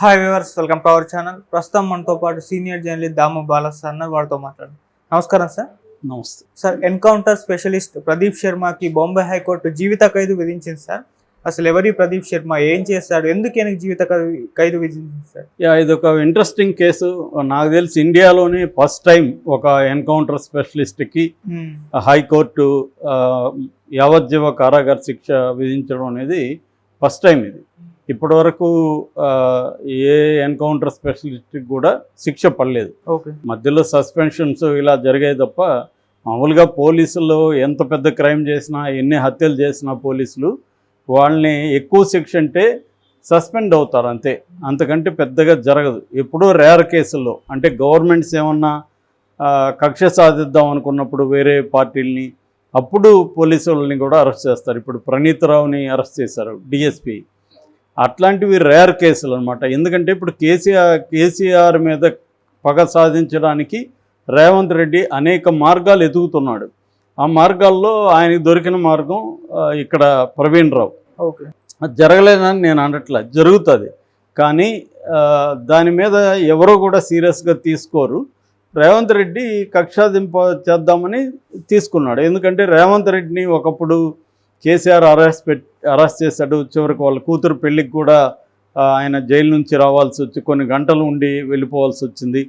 Hi viewers welcome to our channel ప్రస్తుతం మనతో పాటు సీనియర్ జర్నలిస్ట్ దాము బాలస్ అన్న వారితో మాట్లాడు నమస్కారం సార్. నమస్తే. సార్ ఎన్కౌంటర్ స్పెషలిస్ట్ ప్రదీప్ శర్మకి బాంబే హైకోర్టు జీవిత ఖైదు విధించింది సార్. అసలు ఎవరి ప్రదీప్ శర్మ? ఏం చేస్తాడు ఎందుకు ఈయనకి జీవిత ఖైదు- విధించింది సార్? ఇది ఒక ఇంట్రెస్టింగ్ కేసు నాకు తెలిసి ఇండియాలోనే ఫస్ట్ టైం ఒక ఎన్కౌంటర్ స్పెషలిస్ట్కి. హైకోర్టు యావజ్జీవ కారాగార శిక్ష విధించడం అనేది ఫస్ట్ టైం ఇది. ఇప్పటివరకు ఏ ఎన్కౌంటర్ స్పెషలిస్ట్కి కూడా శిక్ష పడలేదు. ఓకే. మధ్యలో సస్పెన్షన్స్ ఇలా జరిగాయి తప్ప మామూలుగా పోలీసులు ఎంత పెద్ద క్రైమ్ చేసినా ఎన్ని హత్యలు చేసినా పోలీసులు వాళ్ళని ఎక్కువ శిక్ష అంటే సస్పెండ్ అవుతారు అంతే. అంతకంటే పెద్దగా జరగదు. ఎప్పుడూ రేర్ కేసుల్లో అంటే గవర్నమెంట్స్ ఏమన్నా కక్ష సాధిద్దాం అనుకున్నప్పుడు వేరే పార్టీలని అప్పుడు పోలీసు వాళ్ళని కూడా అరెస్ట్ చేస్తారు. ఇప్పుడు ప్రణీత్ రావుని అరెస్ట్ చేశారు డిఎస్పి. అట్లాంటివి రేర్ కేసులు అనమాట ఎందుకంటే ఇప్పుడు కేసీఆర్ కేసీఆర్ మీద పగ సాధించడానికి రేవంత్ రెడ్డి అనేక మార్గాలు ఎదుగుతున్నాడు. ఆ మార్గాల్లో ఆయనకి దొరికిన మార్గం ఇక్కడ ప్రవీణ్ రావు. ఓకే. అది జరగలేదని నేను అనట్లే జరుగుతుంది. కానీ దాని మీద ఎవరో కూడా సీరియస్గా తీసుకోరు. రేవంత్ రెడ్డి కక్షాదింప చేద్దామని తీసుకున్నాడు. ఎందుకంటే రేవంత్ రెడ్డిని ఒకప్పుడు కేసీఆర్ అరెస్ట్ పెట్ అరెస్ట్ చేశాడు. చివరికి వాళ్ళ కూతురు పెళ్ళికి కూడా ఆయన జైలు నుంచి రావాల్సి వచ్చి కొన్ని గంటలు ఉండి వెళ్ళిపోవాల్సి వచ్చింది.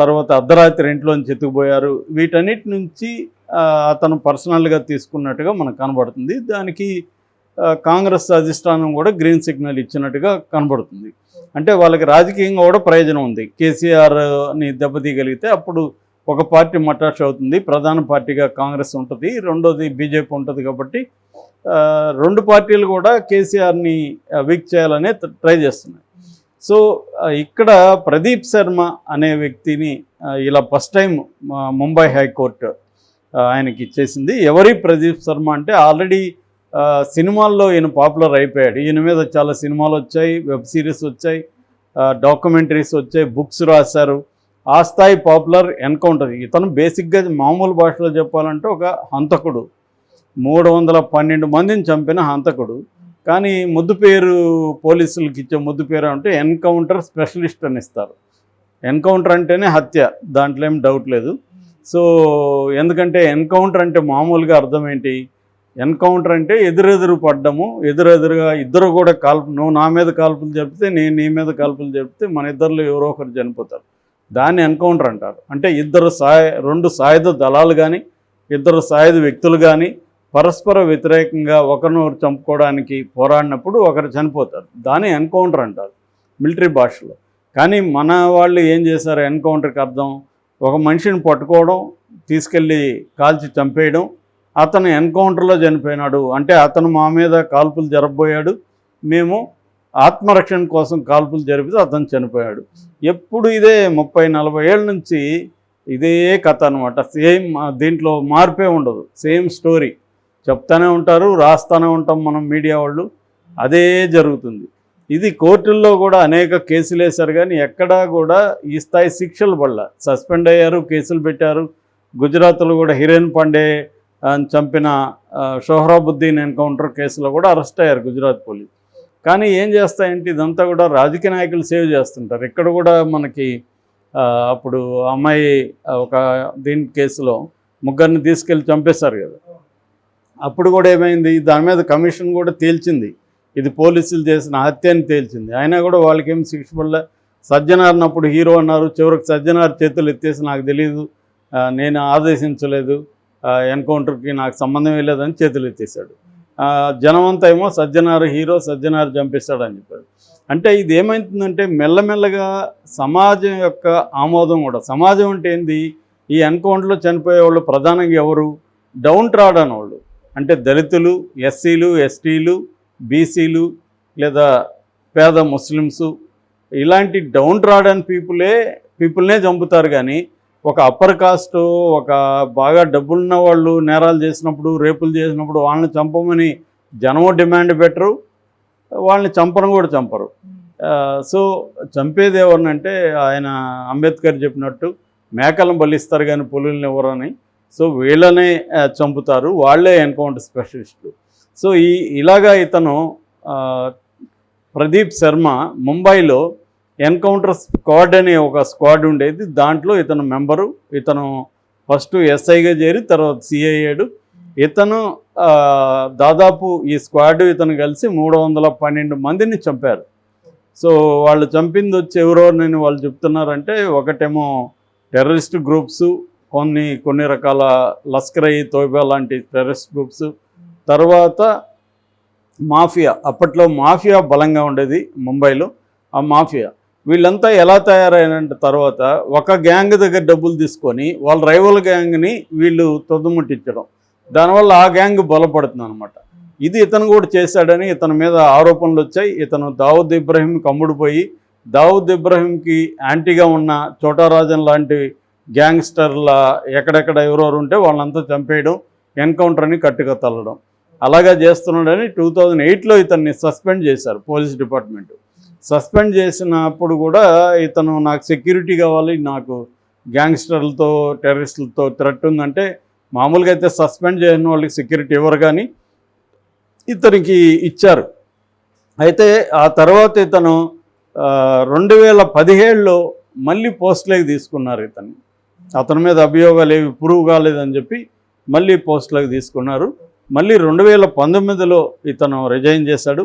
తర్వాత అర్ధరాత్రి ఇంట్లోంచి ఎత్తుకుపోయారు. వీటన్నిటి నుంచి అతను పర్సనల్గా తీసుకున్నట్టుగా మనకు కనబడుతుంది. దానికి కాంగ్రెస్ అధిష్టానం కూడా గ్రీన్ సిగ్నల్ ఇచ్చినట్టుగా కనబడుతుంది. అంటే వాళ్ళకి రాజకీయంగా కూడా ప్రయోజనం ఉంది. కేసీఆర్ని దెబ్బతీయగలిగితే అప్పుడు ఒక పార్టీ మటాష్ అవుతుంది ప్రధాన పార్టీగా కాంగ్రెస్ ఉంటుంది రెండోది బీజేపీ ఉంటుంది కాబట్టి రెండు పార్టీలు కూడా కేసీఆర్ని వీక్ చేయాలనే ట్రై చేస్తున్నాయి. సో ఇక్కడ ప్రదీప్ శర్మ అనే వ్యక్తిని ఇలా ఫస్ట్ టైం ముంబై హైకోర్టు ఆయనకి ఇచ్చేసింది. ఎవరి ప్రదీప్ శర్మ అంటే ఆల్రెడీ సినిమాల్లో ఈయన పాపులర్ అయిపోయాడు. ఈయన మీద చాలా సినిమాలు వచ్చాయి వెబ్ సిరీస్ వచ్చాయి డాక్యుమెంటరీస్ వచ్చాయి బుక్స్ రాశారు. ఆ స్థాయి పాపులర్ ఎన్కౌంటర్. ఇతను బేసిక్గా మామూలు భాషలో చెప్పాలంటే ఒక హంతకుడు. మూడు వందల పన్నెండు మందిని చంపిన హంతకుడు. కానీ ముద్దు పేరు పోలీసులకి ఇచ్చే ముద్దు పేరు అంటే ఎన్కౌంటర్ స్పెషలిస్ట్ అని ఇస్తారు. ఎన్కౌంటర్ అంటేనే హత్య దాంట్లో ఏం డౌట్ లేదు. సో ఎందుకంటే ఎన్కౌంటర్ అంటే మామూలుగా అర్థం ఏంటి? ఎన్కౌంటర్ అంటే ఎదురెదురు పడ్డము ఎదురెదురుగా ఇద్దరు కూడా కాల్పు నువ్వు నా మీద కాల్పులు చెప్తే నేను నీ మీద కాల్పులు చెప్తే మన ఇద్దరిలో ఎవరో ఒకరు చనిపోతారు. దాన్ని ఎన్కౌంటర్ అంటారు. అంటే ఇద్దరు సాయ రెండు సాయుధ దళాలు కానీ ఇద్దరు సాయుధ వ్యక్తులు కానీ పరస్పర వ్యతిరేకంగా ఒకరినొకరు చంపుకోవడానికి పోరాడినప్పుడు ఒకరు చనిపోతారు. దాన్ని ఎన్కౌంటర్ అంటారు మిలిటరీ భాషలో. కానీ మన వాళ్ళు ఏం చేశారు? ఎన్కౌంటర్కి అర్థం? ఒక మనిషిని పట్టుకోవడం తీసుకెళ్ళి కాల్చి చంపేయడం అతను ఎన్కౌంటర్లో చనిపోయినాడు. అంటే అతను మా మీద కాల్పులు జరగబోయాడు. మేము ఆత్మరక్షణ కోసం కాల్పులు జరిపితే అతను చనిపోయాడు. ఎప్పుడు ఇదే ముప్పై నలభై ఏళ్ళ నుంచి ఇదే కథ అనమాట సేమ్ దీంట్లో మార్పే ఉండదు. Same story. చెప్తానే ఉంటారు రాస్తానే ఉంటాం మనం మీడియా వాళ్ళు. అదే జరుగుతుంది. ఇది కోర్టుల్లో కూడా అనేక కేసులు వేశారు కానీ ఎక్కడా కూడా ఈ స్థాయి శిక్షలు పడల. సస్పెండ్ అయ్యారు కేసులు పెట్టారు. గుజరాత్లో కూడా హిరేన్ పాండే అని చంపిన ఆ, షోహరాబుద్దీన్ ఎన్కౌంటర్ కేసులో కూడా అరెస్ట్ అయ్యారు గుజరాత్ పోలీస్. కానీ ఏం చేస్తాయంటే ఇదంతా కూడా రాజకీయ నాయకులు సేవ్ చేస్తుంటారు. ఇక్కడ కూడా మనకి అప్పుడు అమ్మాయి ఒక దీని కేసులో ముగ్గురిని తీసుకెళ్ళి చంపేశారు కదా. అప్పుడు కూడా ఏమైంది? దాని మీద కమిషన్ కూడా తేల్చింది. ఇది పోలీసులు చేసిన హత్య అని తేల్చింది. అయినా కూడా వాళ్ళకి ఏం శిక్ష పడలే. సజ్జనార్నప్పుడు హీరో అన్నారు. చివరికి సజ్జనార్ చేతులు ఎత్తేసి నాకు తెలియదు నేను ఆదేశించలేదు. ఎన్కౌంటర్కి నాకు సంబంధం లేదని చేతులు ఎత్తేసాడు జనమంతా ఏమో సజ్జనారు హీరో సజ్జనారు చంపిస్తాడని చెప్పారు. అంటే ఇది ఏమైతుందంటే మెల్లమెల్లగా సమాజం యొక్క ఆమోదం కూడా. సమాజం అంటే ఏంది? ఈ ఎన్కౌంటర్లో చనిపోయే వాళ్ళు ప్రధానంగా ఎవరు? డౌన్ ట్రాడన్ వాళ్ళు అంటే దళితులు ఎస్సీలు ఎస్టీలు బీసీలు లేదా పేద ముస్లిమ్స్. ఇలాంటి డౌన్ ట్రాడన్ పీపులే పీపుల్నే చంపుతారు కానీ ఒక అప్పర్ కాస్ట్ ఒక బాగా డబ్బులున్న వాళ్ళు నేరాలు చేసినప్పుడు రేపులు చేసినప్పుడు వాళ్ళని చంపమని జనము డిమాండ్ పెట్టరు వాళ్ళని చంపను కూడా చంపరు. ఆ, సో చంపేది ఎవరినంటే ఆయన అంబేద్కర్ చెప్పినట్టు మేకలను బలిస్తారు కానీ పులుల్ని ఎవరని. సో వీళ్ళనే చంపుతారు వాళ్ళే ఎన్కౌంటర్ స్పెషలిస్టులు సో ఈ ఇలాగా ఇతను ప్రదీప్ శర్మ ముంబైలో ఎన్కౌంటర్ స్క్వాడ్ అనే ఒక స్క్వాడ్ ఉండేది. దాంట్లో ఇతను మెంబరు ఇతను ఫస్ట్ ఎస్ఐగా చేరి తర్వాత సిఐఏడు ఇతను దాదాపు ఈ స్క్వాడ్ ఇతను కలిసి మూడు వందల పన్నెండు మందిని చంపారు. సో వాళ్ళు చంపింది వచ్చి ఎవరో నేను వాళ్ళు చెప్తున్నారంటే ఒకటేమో టెర్రరిస్ట్ గ్రూప్స్ కొన్ని కొన్ని రకాల లస్కర్ తోబా లాంటి టెర్రరిస్ట్ గ్రూప్స్. తర్వాత మాఫియా అప్పట్లో మాఫియా బలంగా ఉండేది ముంబైలో. ఆ మాఫియా వీళ్ళంతా ఎలా తయారైన తర్వాత ఒక గ్యాంగ్ దగ్గర డబ్బులు తీసుకొని వాళ్ళ రైవల్ గ్యాంగ్ని వీళ్ళు తొద్దుముట్టించడం దానివల్ల ఆ గ్యాంగ్ బలపడుతుంది అనమాట ఇది ఇతను కూడా చేశాడని ఇతని మీద ఆరోపణలు వచ్చాయి. ఇతను దావుద్ ఇబ్రహీం కమ్ముడు పోయి దావుద్ ఇబ్రహీంకి యాంటీగా ఉన్న చోటారాజన్ లాంటి గ్యాంగ్స్టర్ల ఎక్కడెక్కడ ఎవరెవరు ఉంటే వాళ్ళంతా చంపేయడం ఎన్కౌంటర్ని కట్టుగా తల్లడం అలాగా చేస్తున్నాడని టూ థౌజండ్ ఎయిట్లో ఇతన్ని సస్పెండ్ చేశారు పోలీస్ డిపార్ట్మెంట్. సస్పెండ్ చేసినప్పుడు కూడా ఇతను నాకు సెక్యూరిటీ కావాలి నాకు గ్యాంగ్స్టర్లతో టెర్రరిస్టులతో థ్రెట్ ఉందంటే మామూలుగా అయితే సస్పెండ్ చేయని వాళ్ళకి సెక్యూరిటీ ఇవ్వరు కానీ ఇతనికి ఇచ్చారు. అయితే ఆ తర్వాత ఇతను రెండు వేల పదిహేడులో మళ్ళీ పోస్టులోకి తీసుకున్నారు ఇతన్ని. అతని మీద అభియోగాలు ఏవి ప్రూవ్ కాలేదని చెప్పి మళ్ళీ పోస్టులకు తీసుకున్నారు. మళ్ళీ రెండు వేల పంతొమ్మిదిలో ఇతను రిజైన్ చేశాడు.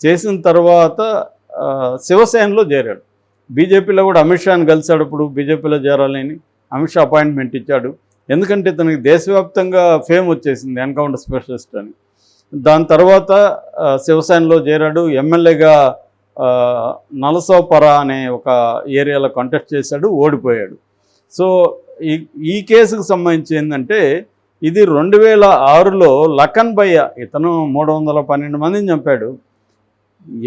చేసిన తర్వాత శివసేనలో చేరాడు. బీజేపీలో కూడా అమిత్ షాని కలిశాడు ఇప్పుడు బీజేపీలో చేరాలని అమిత్ షా అపాయింట్మెంట్ ఇచ్చాడు. ఎందుకంటే ఇతనికి దేశవ్యాప్తంగా ఫేమ్ వచ్చేసింది ఎన్కౌంటర్ స్పెషలిస్ట్ అని. దాని తర్వాత శివసేనలో చేరాడు. ఎమ్మెల్యేగా నలసోపర అనే ఒక ఏరియాలో కంటెస్ట్ చేశాడు ఓడిపోయాడు. సో ఈ ఈ కేసుకు సంబంధించి ఏంటంటే ఇది రెండు వేల ఆరులో లఖన్ భయ్య ఇతను మూడు వందల పన్నెండు మందిని చంపాడు.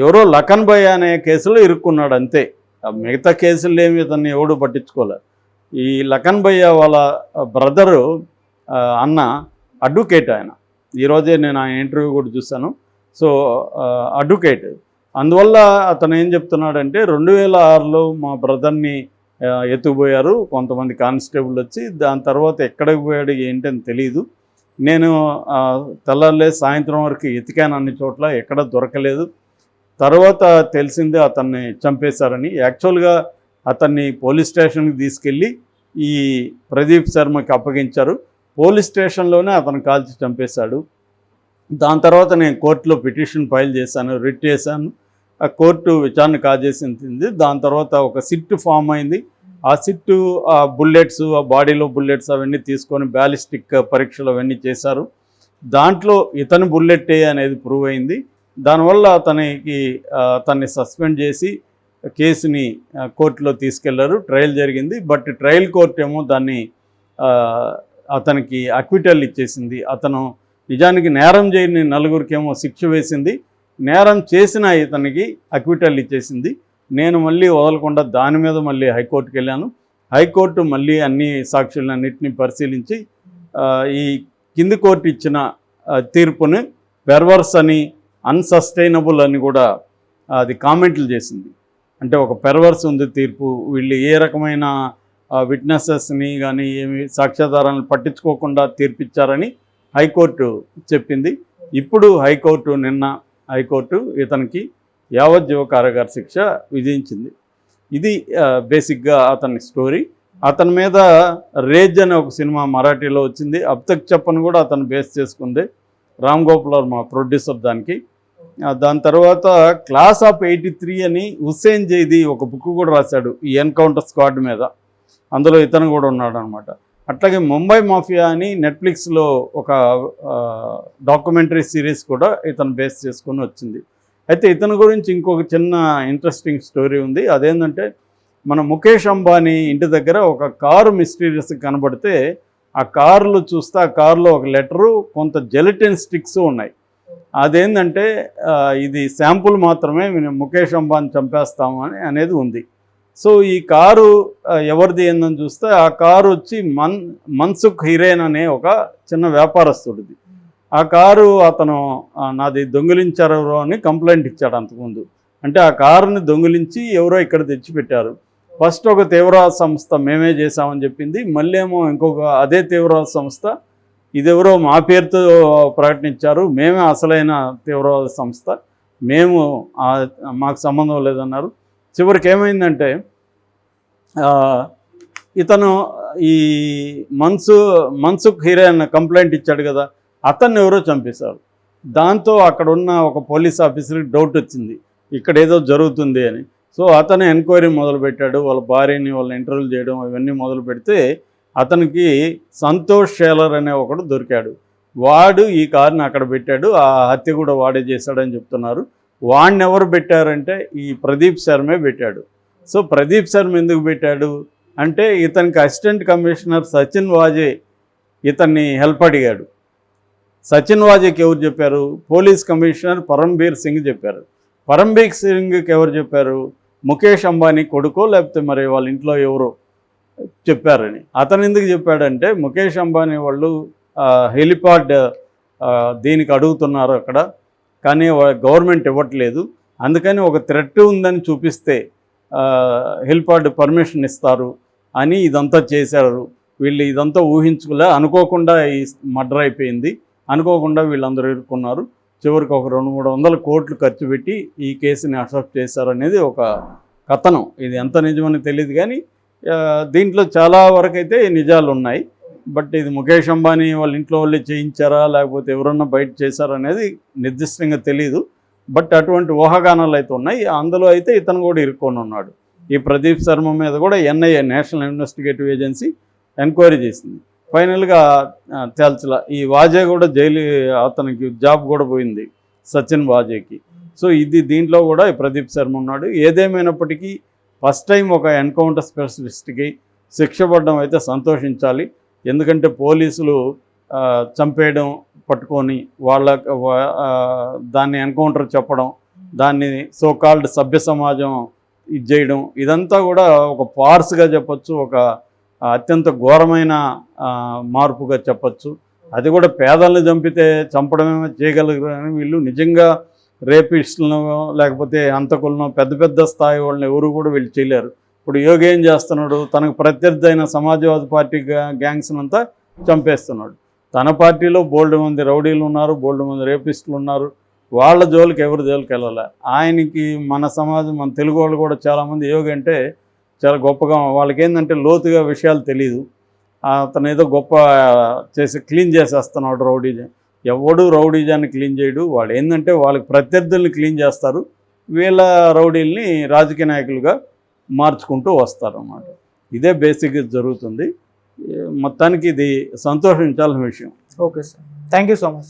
ఎవరో లఖన్ భయ్ అనే కేసులో ఇరుక్కున్నాడు అంతే. ఆ మిగతా కేసులు ఏమి ఇతన్ని ఎవడు పట్టించుకోలే. ఈ లఖన్ భయ్య వాళ్ళ బ్రదరు అన్న అడ్వకేట్ ఆయన. ఈరోజే నేను ఆయన ఇంటర్వ్యూ కూడా చూశాను. So advocate. అందువల్ల అతను ఏం చెప్తున్నాడంటే రెండు వేల ఆరులో మా బ్రదర్ని ఎత్తుకుపోయారు. కొంతమంది కానిస్టేబుల్ వచ్చి దాని తర్వాత ఎక్కడికి పోయాడు ఏంటని తెలియదు నేను తెల్లలే సాయంత్రం వరకు ఎతికాను అన్ని చోట్ల ఎక్కడ దొరకలేదు. తర్వాత తెలిసిందే అతన్ని చంపేశారని. యాక్చువల్గా అతన్ని పోలీస్ స్టేషన్కి తీసుకెళ్ళి ఈ ప్రదీప్ శర్మకి అప్పగించారు. పోలీస్ స్టేషన్లోనే అతను కాల్చి చంపేశాడు. దాని తర్వాత నేను కోర్టులో పిటిషన్ ఫైల్ చేశాను రిట్ చేశాను. ఆ కోర్టు విచారణ కాజేసింది. దాని తర్వాత ఒక సిట్ ఫామ్ అయింది. ఆ సిట్టు ఆ బుల్లెట్స్ ఆ బాడీలో బుల్లెట్స్ అవన్నీ తీసుకొని బ్యాలిస్టిక్ పరీక్షలు అవన్నీ చేశారు. దాంట్లో ఇతని బుల్లెట్టే అనేది ప్రూవ్ అయింది. దానివల్ల అతనికి తన్ని అతన్ని సస్పెండ్ చేసి కేసుని కోర్టులో తీసుకెళ్ళారు. ట్రయల్ జరిగింది. బట్ ట్రయల్ కోర్ట్ ఏమో దాన్ని అతనికి అక్విటల్ ఇచ్చేసింది. అతను నిజానికి నేరం చేయని నలుగురికేమో శిక్ష వేసింది. నేరం చేసిన ఇతనికి అక్విటల్ ఇచ్చేసింది. నేను మళ్ళీ వదలకుండా దాని మీద మళ్ళీ హైకోర్టుకి వెళ్ళాను. హైకోర్టు మళ్ళీ అన్ని సాక్షులన్నింటినీ పరిశీలించి ఈ కింది కోర్టు ఇచ్చిన తీర్పుని పెర్వర్స్ అని అన్సస్టైనబుల్ అని కూడా అది కామెంట్లు చేసింది. అంటే ఒక పెర్వర్స్ ఉంది తీర్పు. వీళ్ళు ఏ రకమైన విట్నెసెస్ని కానీ ఏమి సాక్ష్యాధారాలను పట్టించుకోకుండా తీర్పిచ్చారని హైకోర్టు చెప్పింది. ఇప్పుడు హైకోర్టు నిన్న హైకోర్టు ఇతనికి యావజ్జీవ కారాగార శిక్ష విధించింది. ఇది బేసిక్గా అతని స్టోరీ అతని మీద రేజ్ అనే ఒక సినిమా మరాఠీలో వచ్చింది. అబ్తక్ చెప్పను కూడా అతను బేస్ చేసుకుంది. రామ్ గోపాల్ మా ప్రొడ్యూసర్ దానికి. దాని తర్వాత క్లాస్ ఆఫ్ ఎయిటీ త్రీ అని హుస్సేన్ జైది ఒక బుక్ కూడా రాశాడు ఈ ఎన్కౌంటర్ స్క్వాడ్ మీద. అందులో ఇతను కూడా ఉన్నాడు అనమాట అట్లాగే ముంబై మాఫియా అని నెట్ఫ్లిక్స్లో ఒక డాక్యుమెంటరీ సిరీస్ కూడా ఇతను బేస్ చేసుకొని వచ్చింది. అయితే ఇతని గురించి ఇంకొక చిన్న ఇంట్రెస్టింగ్ స్టోరీ ఉంది. అదేంటంటే మన ముఖేష్ అంబానీ ఇంటి దగ్గర ఒక కారు మిస్టీరియస్ కనబడితే ఆ కారులో చూస్తే ఆ కారులో ఒక లెటరు కొంత జెలిటిన్ స్టిక్స్ ఉన్నాయి. అదేంటంటే ఇది శాంపుల్ మాత్రమే మేము ముఖేష్ అంబాన్ చంపేస్తాము అని అనేది ఉంది. సో ఈ కారు ఎవరిది ఏందని చూస్తే ఆ కారు వచ్చి మన్ మన్సుఖ్ హిరేన్ అనే ఒక చిన్న వ్యాపారస్తుడిది. ఆ కారు అతను నాది దొంగిలించారు అని కంప్లైంట్ ఇచ్చాడు అంతకుముందు. అంటే ఆ కారుని దొంగిలించి ఎవరో ఇక్కడ తెచ్చిపెట్టారు. ఫస్ట్ ఒక తీవ్రవాద సంస్థ మేమే చేసామని చెప్పింది. మళ్ళీ ఏమో ఇంకొక అదే తీవ్రవాద సంస్థ ఇదెవరో మా పేరుతో ప్రకటించారు. మేమే అసలైన తీవ్రవాద సంస్థ. మేము మాకు సంబంధం లేదన్నారు. చివరికి ఏమైందంటే ఇతను ఈ మన్సు మన్సుఖ్ హీరే అన్న కంప్లైంట్ ఇచ్చాడు కదా అతన్ని ఎవరో చంపేశారు. దాంతో అక్కడ ఉన్న ఒక పోలీస్ ఆఫీసర్కి డౌట్ వచ్చింది. ఇక్కడ ఏదో జరుగుతుంది అని. సో అతను ఎంక్వైరీ మొదలుపెట్టాడు. వాళ్ళ భార్యని వాళ్ళని ఇంటర్వ్యూ చేయడం ఇవన్నీ మొదలు పెడితే అతనికి సంతోష్ షేలర్ అనే ఒకడు దొరికాడు. వాడు ఈ కారుని అక్కడ పెట్టాడు. ఆ హత్య కూడా వాడే చేశాడని చెప్తున్నారు. వాడిని ఎవరు పెట్టారంటే ఈ ప్రదీప్ శర్మే పెట్టాడు. సో ప్రదీప్ శర్మ ఎందుకు పెట్టాడు? అంటే ఇతనికి అసిస్టెంట్ కమిషనర్ సచిన్ వాజే ఇతన్ని హెల్ప్ అడిగాడు. సచిన్ వాజేకి ఎవరు చెప్పారు? పోలీస్ కమిషనర్ పరంబీర్ సింగ్ చెప్పారు. పరంబీర్ సింగ్కి ఎవరు చెప్పారు? ముఖేష్ అంబానీ కొడుకో లేకపోతే మరి వాళ్ళ ఇంట్లో ఎవరో? చెప్పారని. అతను ఎందుకు చెప్పాడంటే ముఖేష్ అంబానీ వాళ్ళు హెలిపాడ్ దీనికి అడుగుతున్నారు అక్కడ కానీ గవర్నమెంట్ ఇవ్వట్లేదు. అందుకని ఒక థ్రెట్ ఉందని చూపిస్తే హెలిపాడ్ పర్మిషన్ ఇస్తారు అని ఇదంతా చేశారు. వీళ్ళు ఇదంతా ఊహించుకులే అనుకోకుండా ఈ మర్డర్ అయిపోయింది. అనుకోకుండా వీళ్ళందరూ ఇరుక్కున్నారు. చివరికి ఒక రెండు మూడు వందల కోట్లు ఖర్చు పెట్టి ఈ కేసుని అసెప్ట్ చేశారనేది ఒక కథనం. ఇది ఎంత నిజమని తెలియదు కానీ దీంట్లో చాలా వరకు అయితే నిజాలు ఉన్నాయి బట్ ఇది ముఖేష్ అంబానీ వాళ్ళ ఇంట్లో వాళ్ళే చేయించారా లేకపోతే ఎవరన్నా బయట చేశారా అనేది నిర్దిష్టంగా తెలియదు బట్ అటువంటి ఊహాగానాలు అయితే ఉన్నాయి. అందులో అయితే ఇతను కూడా ఇరుక్కొని ఉన్నాడు. ఈ ప్రదీప్ శర్మ మీద కూడా NIA national investigative agency enquiry చేసింది. ఫైనల్గా తేల్చల ఈ వాజే కూడా జైలు అతనికి జాబ్ కూడా పోయింది సచిన్ వాజేకి. సో ఇది దీంట్లో కూడా ఈ ప్రదీప్ శర్మ ఉన్నాడు. ఏదేమైనప్పటికీ ఫస్ట్ టైం ఒక ఎన్కౌంటర్ స్పెషలిస్ట్కి శిక్ష పడడం అయితే సంతోషించాలి. ఎందుకంటే పోలీసులు చంపేయడం పట్టుకొని వాళ్ళ దాన్ని ఎన్కౌంటర్ చెప్పడం దాన్ని సో కాల్డ్ సభ్య సమాజం ఇది చేయడం ఇదంతా కూడా ఒక పార్స్గా చెప్పచ్చు ఒక అత్యంత ఘోరమైన మార్పుగా చెప్పచ్చు. అది కూడా పేదల్ని చంపితే చంపడమే చేయగలరు అని వీళ్ళు నిజంగా రేపిస్టులను లేకపోతే అంతకులను పెద్ద పెద్ద స్థాయి వాళ్ళని ఎవరు కూడా వీళ్ళు చేయలేరు. ఇప్పుడు యోగి ఏం చేస్తున్నాడు? తనకు ప్రత్యర్థి అయిన సమాజ్వాదీ పార్టీ గ్యా- అంతా చంపేస్తున్నాడు. తన పార్టీలో బోల్డ్ మంది రౌడీలు ఉన్నారు బోల్డ్ మంది రేపిస్టులు ఉన్నారు. వాళ్ళ జోలికి ఎవరు జోలికి వెళ్ళాలి? ఆయనకి మన సమాజం మన తెలుగు వాళ్ళు కూడా చాలామంది యోగి అంటే చాలా గొప్పగా వాళ్ళకి ఏంటంటే లోతుగా విషయాలు తెలియదు అతను ఏదో గొప్ప చేసి క్లీన్ చేసేస్తున్నాడు రౌడీ ఎవడు రౌడీజాన్ని క్లీన్ చేయడు. వాళ్ళు ఏంటంటే వాళ్ళకి ప్రత్యర్థుల్ని క్లీన్ చేస్తారు. వీళ్ళ రౌడీల్ని రాజకీయ నాయకులుగా మార్చుకుంటూ వస్తారు అన్నమాట ఇదే బేసిక్గా జరుగుతుంది. మొత్తానికి ఇది సంతోషించాల్సిన విషయం. Okay sir. Thank you so much.